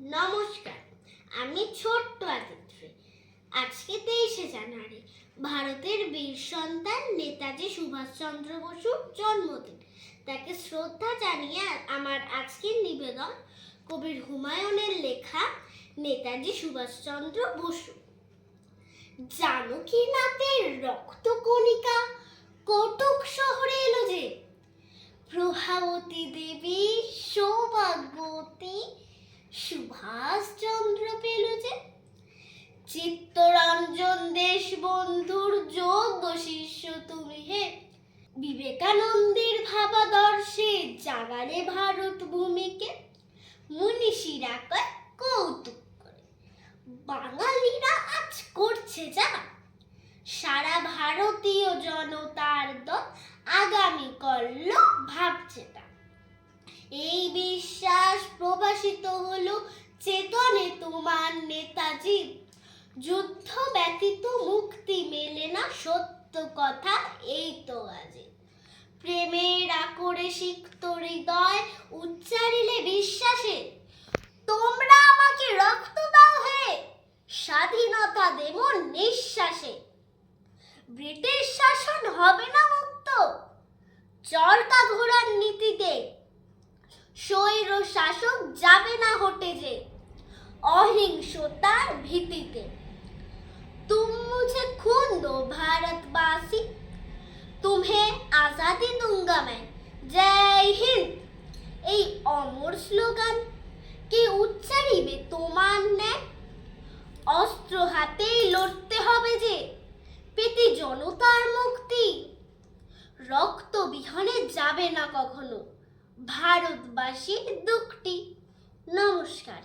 নমস্কার। আমি ছোট্ট আদিত্রি। আজকে তেইশে জানুয়ারি, ভারতের বীর সন্তান নেতাজি সুভাষচন্দ্র বসুর জন্মদিন। তাকে শ্রদ্ধা জানিয়ে আমার আজকের নিবেদন কবির হুমায়ুনের লেখা নেতাজি সুভাষচন্দ্র বসু। জানকীনাথের রক্তকণিকা কটক শহরে এলো যে? প্রভাবতী দেবী সৌভাগ্যবতী সুভাষচন্দ্র পেল যে? চিত্তরঞ্জন দেশ বন্ধুর যোগ্য শিষ্য তুমি হে। বিবেকানন্দের ভাবাদর্শে জাগালে ভারত ভূমিকে। মনীষীরা কয়, কৌতুক করে। বাঙালিরা আজ করছে যা সারা ভারতীয় জনতার দল আগামী করল ভাবছে তা। এই প্রবাসিত হলো চেতনে তোমার নেতাজি। যুদ্ধ ব্যতীত মুক্তি মেলে না সত্য কথা এই তো আজে। প্রেমের আকরে সিক্ত হৃদয় উচ্চারিলে বিশ্বাসে, তোমরা আমাকে রক্ত দাও হে, স্বাধীনতা দেব নিঃশ্বাসে। ব্রিটিশ শাসন হবে না স্বৈর শাসক যাবে না হটে যে অহিংসতার ভিত্তিতে তুম মুঝে খুন দো ভারতবাসী। তুমে আজাদি দুঙ্গা ম্যান জয় হিন্দ। এই অমর স্লোগান কে উচ্চারিবে তোমার ন্যায়? অস্ত্র হাতেই লড়তে হবে যে পেতে জনতার মুক্তি। রক্তবিহনে যাবে না কখনো। ভারতবাসীর দুঃখটি। নমস্কার।